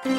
Hi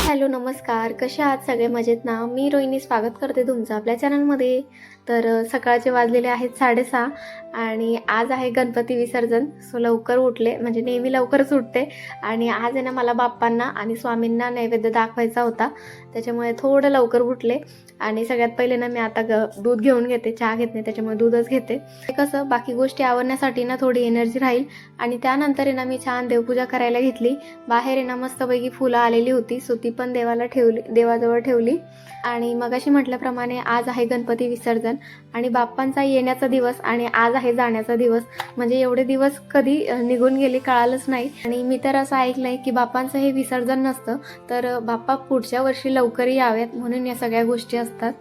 hello नमस्कार. कसे आहात? सगळे मजेत ना? मी रोहिणी स्वागत करते तुमचं आपल्या चॅनलमध्ये तर सकाळचे वाजलेले आहेत साडेसहा आणि आज आहे गणपती विसर्जन. सो लवकर उठले म्हणजे नेहमी लवकरच उठते. आणि आज आहे ना मला बाप्पांना आणि स्वामींना नैवेद्य दाखवायचा होता. त्याच्यामुळे थोडं लवकर उठले. आणि सगळ्यात पहिले ना मी आता ग दूध घेऊन घेते. चहा घेत नाही त्याच्यामुळे दूधच घेते. कसं बाकी गोष्टी आवडण्यासाठी ना थोडी एनर्जी राहील. आणि त्यानंतर आहे ना मी छान देवपूजा करायला घेतली. बाहेर आहे ना मस्तपैकी फुलं आलेली होती. सो ती पण देवाला ठेवली देवाजवळ ठेवली. आणि मगाशी म्हटल्याप्रमाणे आज आहे गणपती विसर्जन. आणि बाप्पांचा येण्याचा दिवस आणि आज आहे जाण्याचा दिवस. म्हणजे एवढे दिवस कधी निघून गेले कळालंच नाही. आणि मी तर असं ऐकलंय की बाप्पांचं हे विसर्जन नसतं तर बाप्पा पुढच्या वर्षी लवकर यावेत म्हणून या सगळ्या गोष्टी असतात.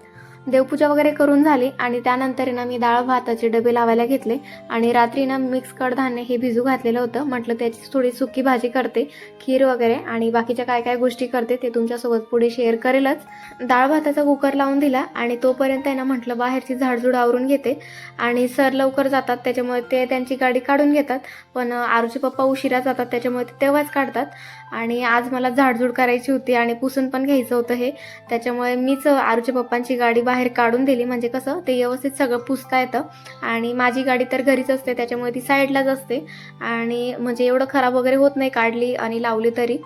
देवपूजा वगैरे करून झाली आणि त्यानंतर ना मी डाळ भाताचे डबे लावायला घेतले आणि रात्री ना मिक्स कडधान्य हे भिजू घातलेलं होतं. म्हटलं त्याची थोडी सुकी भाजी करते खीर वगैरे आणि बाकीच्या काय काय गोष्टी करते ते तुमच्यासोबत पुढे शेअर करेलच. डाळ भाताचा कुकर लावून दिला आणि तोपर्यंत आहे ना म्हटलं बाहेरची झाडझूड आवरून घेते. आणि सर लवकर जातात त्याच्यामुळे ते त्यांची गाडी काढून घेतात. पण अं, आरूचे पप्पा उशिरा जातात त्याच्यामुळे ते तेव्हाच काढतात. आणि आज मला झाडझूड करायची होती आणि पुसून पण घ्यायचं होतं हे. त्याच्यामुळे मीच आरूच्या पप्पांची गाडी बाहेर काढून दिली. म्हणजे कसं ते व्यवस्थित सगळं पुसता येतं. आणि माझी गाडी तर घरीच असते त्याच्यामुळे ती साईडलाच असते. आणि म्हणजे एवढं खराब वगैरे होत नाही काढली आणि लावली तरी.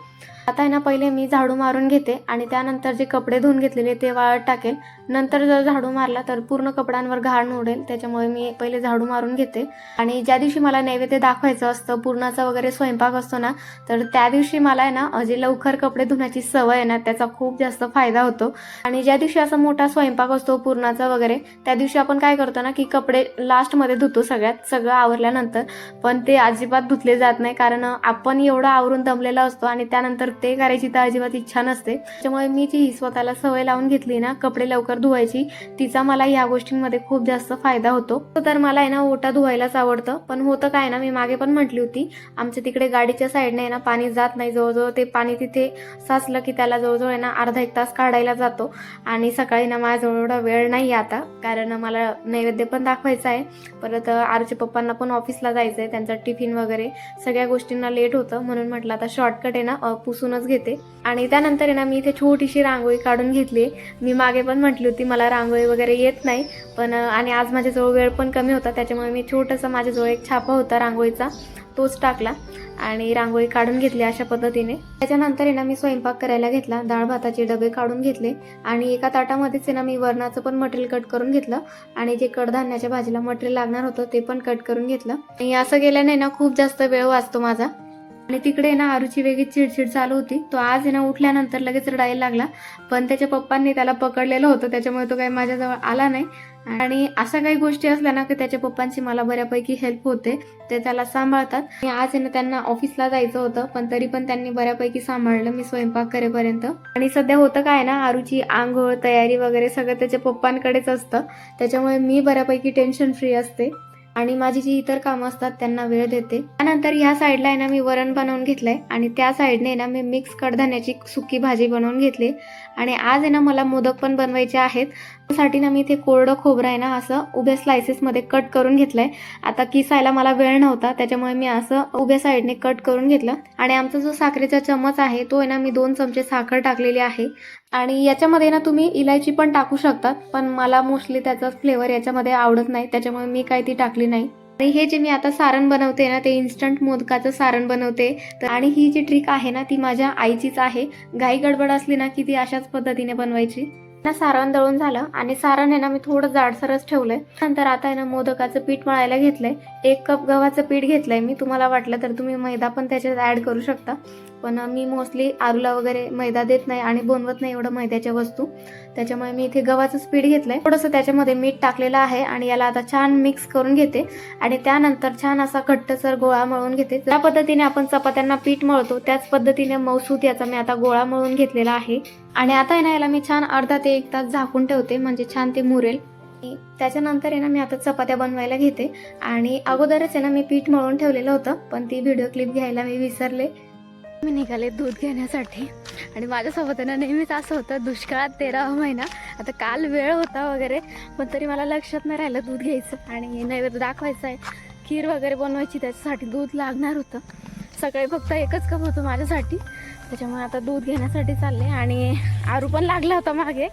आता आहे ना पहिले मी झाडू मारून घेते आणि त्यानंतर जे कपडे धुवून घेतलेले ते वाळत टाकेल. नंतर जर झाडू मारला तर पूर्ण कपड्यांवर घाण उडेल त्याच्यामुळे मी पहिले झाडू मारून घेते. आणि ज्या दिवशी मला नैवेद्य दाखवायचं असतं पूर्णाचा वगैरे स्वयंपाक असतो ना तर त्या दिवशी मला आहे ना जे लवकर कपडे धुण्याची सवय आहे ना त्याचा खूप जास्त फायदा होतो. आणि ज्या दिवशी असा मोठा स्वयंपाक असतो पूर्णाचा वगैरे त्या दिवशी आपण काय करतो ना की कपडे लास्टमध्ये धुतो सगळ्यात सगळं आवरल्यानंतर. पण ते अजिबात धुतले जात नाही कारण आपण एवढं आवरून दमलेलं असतो आणि त्यानंतर ते करायची तर अजिबात इच्छा नसते. त्याच्यामुळे मी जी ही स्वतःला सवय लावून घेतली ना कपडे लवकर धुवायची तिचा मला ह्या गोष्टींमध्ये खूप जास्त फायदा होतो. तर मला आहे ना ओटा धुवायलाच आवडतं. पण होतं काय ना मी मागे पण म्हटली होती आमच्या तिकडे गाडीच्या साईडने आहे ना पाणी जात नाही. जवळजवळ ते पाणी तिथे साचलं की त्याला जवळजवळ आहे ना अर्धा एक तास काढायला जातो. आणि सकाळी ना माझ्याजवळ एवढा वेळ नाही आता कारण मला नैवेद्य पण दाखवायचा आहे. परत आरचे पप्पांना पण ऑफिसला जायचं आहे त्यांचा टिफिन वगैरे सगळ्या गोष्टींना लेट होतं. म्हणून म्हटलं आता शॉर्टकट आहे ना पुसूनच घेते. आणि त्यानंतर आहे ना मी इथे छोटीशी रांगोळी काढून घेतली मी मागे पण म्हटली होती मला रांगोळी वगैरे येत नाही. पण आणि आज माझ्याजवळ वेळ पण कमी होता त्याच्यामुळे मी छोटंसं माझ्याजवळ एक छापा होता रांगोळीचा. तोच टाकला आणि रांगोळी काढून घेतली अशा पद्धतीने. त्याच्यानंतर आहे ना मी स्वयंपाक करायला घेतला डाळ भाताचे डबे काढून घेतले आणि एका ताटामध्येच आहे ना मी वरणाचं पण मटेरियल कट करून घेतलं आणि जे कडधान्याच्या भाजीला मटेरियल लागणार होतं ते पण कट करून घेतलं. आणि असं गेल्याने ना खूप जास्त वेळ वाचतो माझा. आणि तिकडे ना आरूची वेगळी चिडचिड चालू होती. तो आज ना उठल्यानंतर लगेच रडायला लागला. पण त्याच्या पप्पांनी त्याला पकडलेलं होतं. त्याच्यामुळे तो काही माझ्याजवळ आला नाही. आणि अशा काही गोष्टी असल्या ना की त्याच्या पप्पांची मला बऱ्यापैकी हेल्प होते. ते त्याला सांभाळतात. आणि आज आहे ना त्यांना ऑफिसला जायचं होतं. पण तरी पण त्यांनी बऱ्यापैकी सांभाळलं. मी स्वयंपाक करेपर्यंत. आणि सध्या होतं काय ना आरूची आंघोळ तयारी वगैरे सगळं त्याच्या पप्पांकडेच असतं. त्याच्यामुळे मी बऱ्यापैकी टेन्शन फ्री असते. आणि माझी जी इतर कामं असतात त्यांना वेळ देते. त्यानंतर ह्या साईडला आहे ना मी वरण बनवून घेतलंय. आणि त्या साईडने ना मी मिक्स कडधान्याची सुकी भाजी बनवून घेतली. आणि आज आहे ना मला मोदक पण बनवायचे आहेत. त्यासाठी ना मी इथे कोरडं खोबरं आहे ना असं उभ्या स्लायसेसमध्ये कट करून घेतलंय. आता किसायला मला वेळ नव्हता त्याच्यामुळे मी असं उभ्या साईडने कट करून घेतलं. आणि आमचा जो साखरेचा चमच आहे तो आहे ना मी दोन चमचे साखर टाकलेली आहे. आणि याच्यामध्ये ना तुम्ही इलायची पण टाकू शकतात पण मला मोस्टली त्याचा फ्लेवर याच्यामध्ये आवडत नाही त्याच्यामुळे मी काही ती टाकली नाही. आणि हे जे मी आता सारण बनवते ना ते इन्स्टंट मोदकाचं सारण बनवते. तर आणि ही जी ट्रिक आहे ना ती माझ्या आईचीच आहे. घाई गडबड असली ना की ती अशाच पद्धतीने बनवायची. ना सारण दळून झालं आणि सारण आहे ना मी थोडं जाडसरच ठेवलंय. नंतर आता आहे ना मोदकाचं पीठ मळायला घेतलंय. एक कप गव्हाचं पीठ घेतलंय मी तुम्हाला वाटलं तर तुम्ही मैदा पण त्याच्यात ऍड करू शकता. पण मी मोस्टली आरूला वगैरे मैदा देत नाही आणि बनवत नाही एवढं मैद्याच्या वस्तू. त्याच्यामुळे मी इथे गव्हाचं पीठ घेतलंय. थोडंसं त्याच्यामध्ये मीठ टाकलेलं आहे आणि याला आता छान मिक्स करून घेते. आणि त्यानंतर छान असा घट्टसर गोळा मळून घेते. ज्या पद्धतीने आपण चपात्यांना पीठ मळतो त्याच पद्धतीने मौसूत याचा मी आता गोळा मळून घेतलेला आहे. आणि आता आहे ना याला मी छान अर्धा ते एक तास झाकून ठेवते म्हणजे छान ते मुरेल. त्याच्यानंतर आहे ना मी आता चपात्या बनवायला घेते. आणि अगोदरच आहे ना मी पीठ मळून ठेवलेलं होतं पण ती व्हिडिओ क्लिप घ्यायला मी विसरले. मी निघाले दूध घेण्यासाठी. आणि माझ्यासोबत आहे ना नेहमीच असं होतं दुष्काळात तेरावा महिना. आता काल वेळ होता वगैरे पण तरी मला लक्षात नाही राहिलं दूध घ्यायचं. आणि नैवेद्य दाखवायचं आहे. खीर वगैरे बनवायची त्याच्यासाठी दूध लागणार होतं. सकाळी फक्त एकच कप होतं माझ्यासाठी. त्याच्यामुळे आता दूध घेण्यासाठी चालले. आणि आरू पण लागला होता मागे.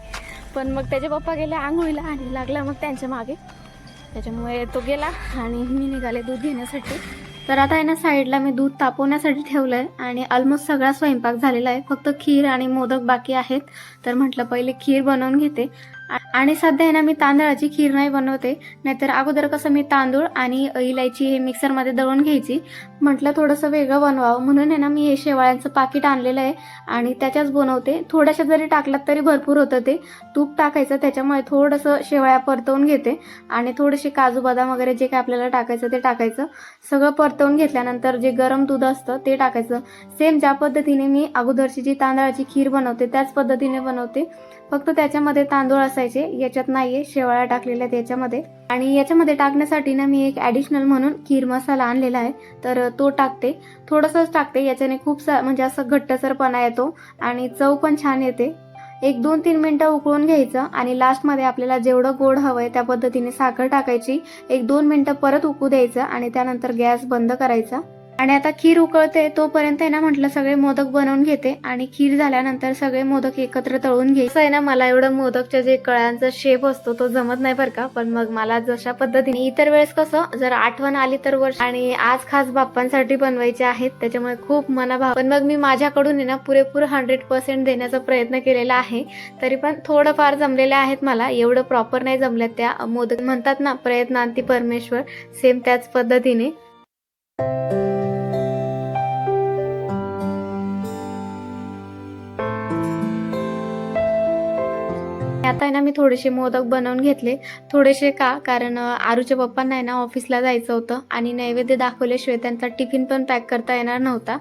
पण मग त्याचे पप्पा गेले आंघोळीला आणि लागला मग त्यांच्या मागे. त्याच्यामुळे तो गेला आणि मी निघाले दूध घेण्यासाठी. तर आता आहे ना साईडला मी दूध तापवण्यासाठी ठेवलं आहे आणि ऑलमोस्ट सगळा स्वयंपाक झालेला आहे. फक्त खीर आणि मोदक बाकी आहेत. तर म्हटलं पहिले खीर बनवून घेते. आणि सध्या आहे ना मी तांदळाची खीर नाही बनवते. नाहीतर अगोदर कसं मी तांदूळ आणि इलायची हे मिक्सरमध्ये दळून घ्यायची. म्हटलं थोडंसं वेगळं बनवावं. म्हणून आहे ना मी हे शेवाळ्यांचं पाकिट आणलेलं आहे आणि त्याच्याच बनवते. थोड्याशा जरी टाकलात तरी भरपूर होतं ते. तूप टाकायचं त्याच्यामुळे थोडंसं शेवाळ्या परतवून घेते. आणि थोडेसे काजू बदाम वगैरे जे काय आपल्याला टाकायचं ते टाकायचं. सगळं परतवून घेतल्यानंतर जे गरम दूध असतं ते टाकायचं. सेम ज्या पद्धतीने मी अगोदरची जी तांदळाची खीर बनवते त्याच पद्धतीने बनवते. फक्त त्याच्यामध्ये तांदूळ असायचे. याच्यात नाही आहे शेवाळ्या टाकलेल्या आहेत याच्यामध्ये. आणि याच्यामध्ये टाकण्यासाठी ना मी एक ॲडिशनल म्हणून खीर मसाला आणलेला आहे. तर तो टाकते. थोडंसंच टाकते. याच्याने खूप सा म्हणजे असं घट्टसरपणा येतो आणि चव पण छान येते. एक दोन तीन मिनटं उकळून घ्यायचं आणि लास्टमध्ये आपल्याला जेवढं गोड हवं आहे त्या पद्धतीने साखर टाकायची. एक दोन मिनटं परत उकळू द्यायचं आणि त्यानंतर गॅस बंद करायचा. आणि आता खीर उकळते तोपर्यंत आहे ना म्हटलं सगळे मोदक बनवून घेते. आणि खीर झाल्यानंतर सगळे मोदक एकत्र तळून घे. असं आहे ना मला एवढं मोदकच्या जे कळ्यांचा शेप असतो तो जमत नाही बरं का. पण मग मला जशा पद्धतीने इतर वेळेस कसं जर आठवण आली तर वर्ष आणि आज खास बाप्पांसाठी बनवायचे आहेत त्याच्यामुळे खूप मनाभाव पण मग मी माझ्याकडून आहे ना पुरेपूर हंड्रेड पर्सेंट देण्याचा प्रयत्न केलेला आहे. तरी पण थोडंफार जमलेले आहेत मला. एवढं प्रॉपर नाही जमल्यात त्या मोदक म्हणतात ना प्रयत्नांती परमेश्वर सेम त्याच पद्धतीने. आता आहे ना मी थोडेसे मोदक बनवून घेतले. थोडेसे का कारण आरूच्या पप्पांना आहे ना ऑफिसला जायचं होतं आणि नैवेद्य दाखवल्याशिवाय त्यांचा टिफिन पण पॅक करता येणार नव्हता.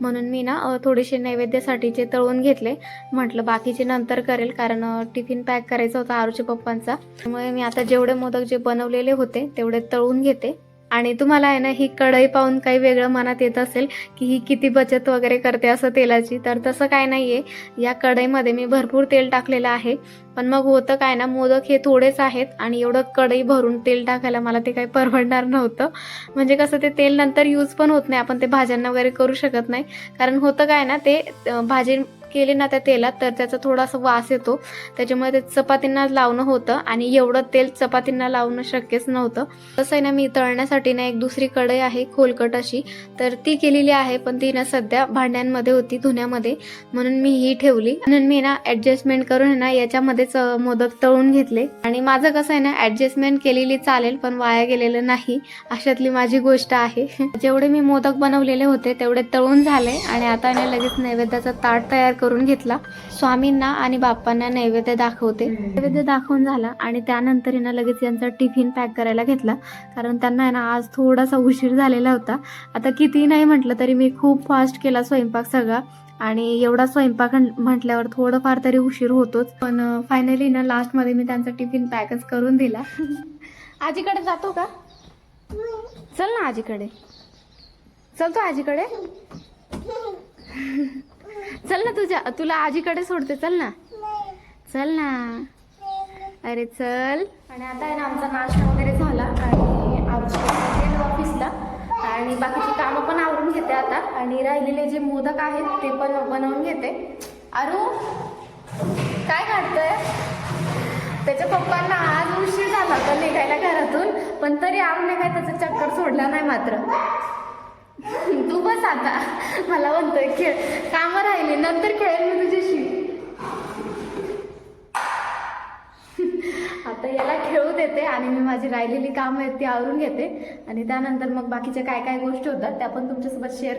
म्हणून मी ना थोडेसे नैवेद्यासाठीचे तळून घेतले. म्हटलं बाकीचे नंतर करेल कारण टिफिन पॅक करायचा होता आरूच्या पप्पांचा. त्यामुळे मी आता जेवढे मोदक जे बनवलेले होते तेवढे तळून घेते. आणि तुम्हाला आहे ना ही कढई पाहून काही वेगळं मनात येत असेल की ही किती बचत वगैरे करते असं तेलाची तर तसं काय नाही आहे या कढईमध्ये मी भरपूर तेल टाकलेलं आहे. पण मग होतं काय ना मोदक हे थोडेच आहेत आणि एवढं कढई भरून तेल टाकायला मला ते काही परवडणार नव्हतं. म्हणजे कसं ते तेल नंतर यूज पण होत नाही. आपण ते भाज्यांना वगैरे करू शकत नाही. कारण होतं काय ना ते भाजी केले ना त्या तेलात तर त्याचा थोडासा वास येतो. त्याच्यामुळे ते चपातींना लावणं होतं आणि एवढं तेल चपातींना लावणं शक्यच नव्हतं. तसं आहे ना मी तळण्यासाठी ना एक दुसरी कढई आहे खोलकट अशी. तर ती केलेली आहे पण ती ना सध्या भांड्यांमध्ये होती धुण्यामध्ये. म्हणून मी ही ठेवली. म्हणून मी ना ऍडजस्टमेंट करून आहे ना याच्यामध्येच मोदक तळून घेतले. आणि माझं कसं आहे ना ऍडजस्टमेंट केलेली चालेल पण वाया गेलेलं नाही. अशातली माझी गोष्ट आहे. जेवढे मी मोदक बनवलेले होते तेवढे तळून झाले. आणि आता ना लगेच नैवेद्याचा ताट तयार करून घेतला. स्वामींना आणि बाप्पांना नैवेद्य दाखवते. नैवेद्य दाखवून झाला आणि त्यानंतर आहे ना लगेच यांचा टिफिन पॅक करायला घेतला. कारण त्यांना आहे ना आज थोडासा उशीर झालेला होता. आता किती नाही म्हटलं तरी मी खूप फास्ट केला स्वयंपाक सगळा. आणि एवढा स्वयंपाक म्हटल्यावर थोडंफार तरी उशीर होतोच. पण फायनली ना लास्टमध्ये मी त्यांचा टिफिन पॅकच करून दिला. आजीकडे जातो का? चल ना आजीकडे. चलतो आजीकडे. चल ना तुझ्या तुला आजीकडे सोडते चल ना. चल ना. अरे चल. आणि आता आहे ना आमचा नाश्ता वगैरे झाला आणि आमच्या ऑफिसला आणि बाकीची कामं पण आवरून घेते आता. आणि राहिलेले जे मोदक आहेत ते पण बनवून घेते. अरू काय काढतोय त्याच्या पप्पांना आज उशीर झाला होता निघायला घरातून पण तरी आरूने काय त्याचा चक्कर सोडला नाही मात्र. तू बस आता. मला म्हणतोय खेळ. कामं राहिली नंतर खेळेल मी तुझ्याशी. आता याला खेळू देते आणि मी माझी राहिलेली कामं आहेत ती आवरून घेते. आणि त्यानंतर मग बाकीच्या काय काय गोष्टी होतात त्या पण तुमच्यासोबत शेअर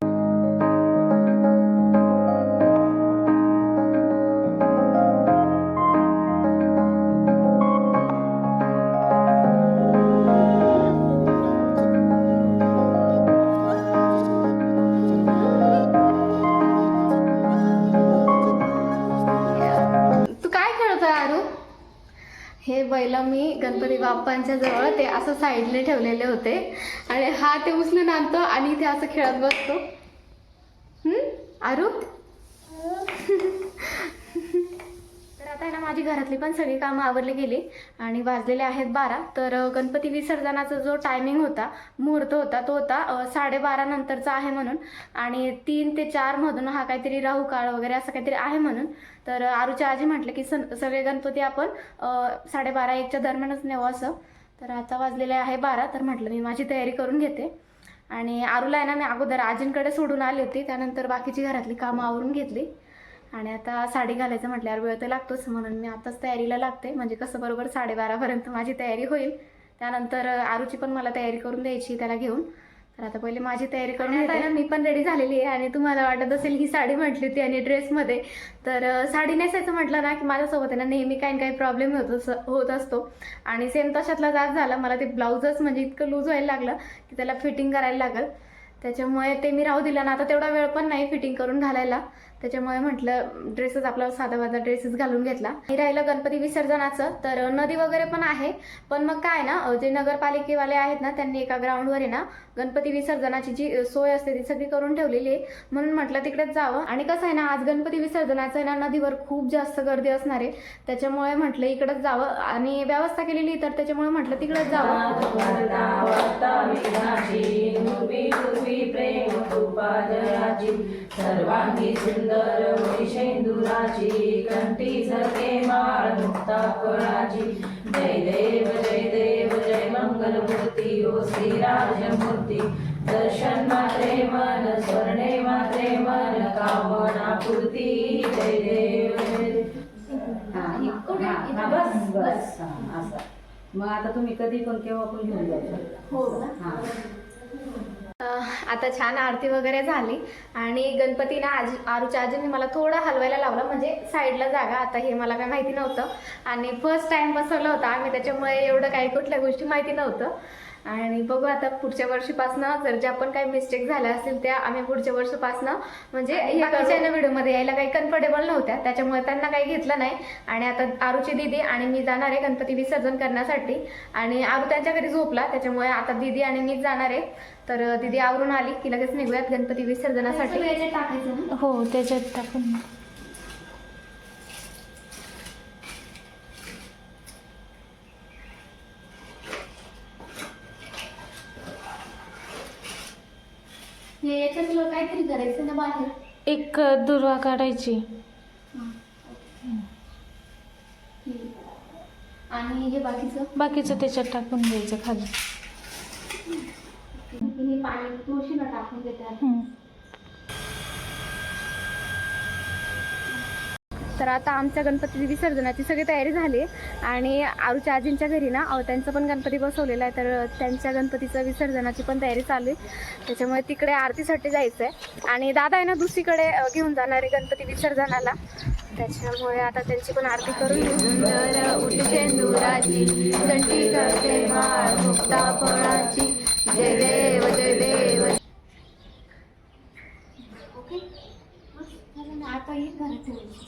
हे बैल मी गणपती बाप्पांच्या जवळ ते असं साईडने ठेवलेले होते. आणि हा ते उचलून आणतो आणि इथे असं खेळत बसतो. हम्म? आरू आहे ना माझी घरातली पण सगळी कामं आवरली गेली आणि वाजलेले आहेत बारा. तर गणपती विसर्जनाचा जो टायमिंग होता मुहूर्त होता तो होता साडेबारा नंतरचा आहे म्हणून. आणि तीन ते चारमधून हा काहीतरी राहू काळ वगैरे असं काहीतरी आहे म्हणून. तर अ, आरूच्या आजी म्हटलं की सन सगळे गणपती आपण साडेबारा एकच्या दरम्यानच नेऊ असं. तर आता वाजलेले आहे बारा तर म्हटलं मी माझी तयारी करून घेते. आणि आरूला आहे ना मी अगोदर आजींकडे सोडून आली होती त्यानंतर बाकीची घरातली कामं आवरून घेतली. आणि आता साडी घालायचं म्हटल्यावर वेळ तर लागतोच म्हणून मी आताच तयारीला लागते. म्हणजे कसं बरोबर साडेबारापर्यंत माझी तयारी होईल. त्यानंतर आरूची पण मला तयारी करून द्यायची त्याला घेऊन. तर आता पहिले माझी तयारी करून मी पण रेडी झालेली आहे आणि तुम्हाला वाटत असेल ही साडी म्हटली होती आणि ड्रेसमध्ये. तर साडी नेसायचं म्हटलं ना की माझ्यासोबत आहे ना नेहमी काही काही प्रॉब्लेम होत होत असतो. आणि सेम तशातला जाग झाला. मला ते ब्लाऊजच म्हणजे इतकं लूज व्हायला लागलं की त्याला फिटिंग करायला लागल. त्याच्यामुळे ते मी राहू दिलं ना. आता तेवढा वेळ पण नाही फिटिंग करून घालायला. त्याच्यामुळे म्हटलं ड्रेसेस आपला साधा साधा ड्रेसेस घालून घेतला. आणि राहिलं गणपती विसर्जनाचं. तर नदी वगैरे पण आहे. पण मग काय ना जे नगरपालिकेवाले आहेत ना त्यांनी एका ग्राउंडवर आहे ना गणपती विसर्जनाची जी सोय असते ती सगळी करून ठेवलेली आहे. म्हणून म्हटलं तिकडेच जावं. आणि कसं आहे ना आज गणपती विसर्जनाचं आहे ना नदीवर खूप जास्त गर्दी असणार आहे. त्याच्यामुळे म्हटलं इकडंच जावं. आणि व्यवस्था केलेली तर त्याच्यामुळे म्हटलं तिकडेच जावं. सुंदर वैशेंदुराची कंठी सखे माळ मुक्ता फळाची जय देव जय देव जय मंगलमूर्ती ओ श्रीराजमूर्ती. दर्शन मात्रे मन स्वर्णे मात्रे मन कामना पूर्ती. जय देव जय देव. हा, इ- हा, हा, बस बस. हा, असं. मग आता तुम्ही कधी पण केव्हा पण घेऊन जाऊ शकता हो ना. हा. आता छान आरती वगैरे झाली आणि गणपतीना आजी आरूच्या आजीने मला थोडा हलवायला लावला म्हणजे साईडला जागा आता हे मला काय माहिती नव्हतं. आणि फर्स्ट टाइम बसवलं होतं आम्ही त्याच्यामुळे एवढं काही कुठल्या गोष्टी माहिती नव्हतं. आणि बघू आता पुढच्या वर्षीपासनं जर ज्या पण काही मिस्टेक झाल्या असतील त्या आम्ही पुढच्या वर्षीपासनं म्हणजे बाकीच्या व्हिडिओमध्ये यायला काही कम्फर्टेबल नव्हत्या त्याच्यामुळे त्यांना काही घेतलं नाही. आणि आता आरूची दीदी आणि मी जाणार आहे गणपती विसर्जन करण्यासाठी. आणि आरू त्यांच्या घरी झोपला त्याच्यामुळे आता दीदी आणि मीच जाणार आहे. तर दीदी आवरून आली. की लगेच निघूयात गणपती विसर्जनासाठी. हो त्याच्यात टाकून. याच्यात काहीतरी करायचं ना बाहेर? एक दुर्वा काढायची. आणि हे बाकीचं? बाकीचं त्याच्यात टाकून द्यायचं खाली हे पाणी तुळशीला टाकून देते आता. हम्म. तर आता आमच्या गणपती विसर्जनाची सगळी तयारी झाली आहे आणि आरूच्या आजींच्या घरी ना त्यांचं पण गणपती बसवलेला आहे. तर त्यांच्या गणपतीचं विसर्जनाची पण तयारी चालू आहे. त्याच्यामुळे तिकडे आरतीसाठी जायचं आहे आणि दादा आहे ना दुसरीकडे घेऊन जाणार आहे गणपती विसर्जनाला. त्याच्यामुळे आता त्यांची पण आरती करून फळाची. जय देव जय देव. ओके? आता ये घरात ठेवायची.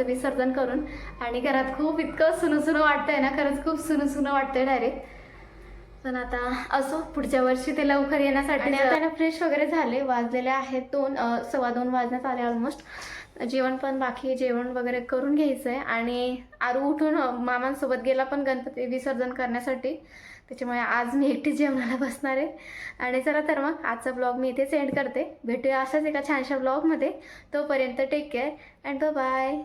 बाप्पांचं विसर्जन करून. आणि घरात खूप इतकं सुनं सुनं वाटतंय ना खरंच खूप सुनं सुनं वाटतंय डायरेक्ट पण आता असो पुढच्या वर्षी ते लवकर येण्यासाठी आता फ्रेश वगैरे झाले वाजलेले आहेत दोन सव्वा दोन वाजण्यात आले ऑलमोस्ट जेवण पण बाकी जेवण वगैरे करून घ्यायचं आहे आणि आरू उठून मामांसोबत गेला पण गणपती विसर्जन करण्यासाठी. त्याच्यामुळे आज मी एकटी जेवणाला बसणार आहे. आणि चला तर मग आजचा ब्लॉग मी इथेच एंड करते. भेटूया अशाच एका छानशा ब्लॉगमध्ये तोपर्यंत टेक केअर अँड बाय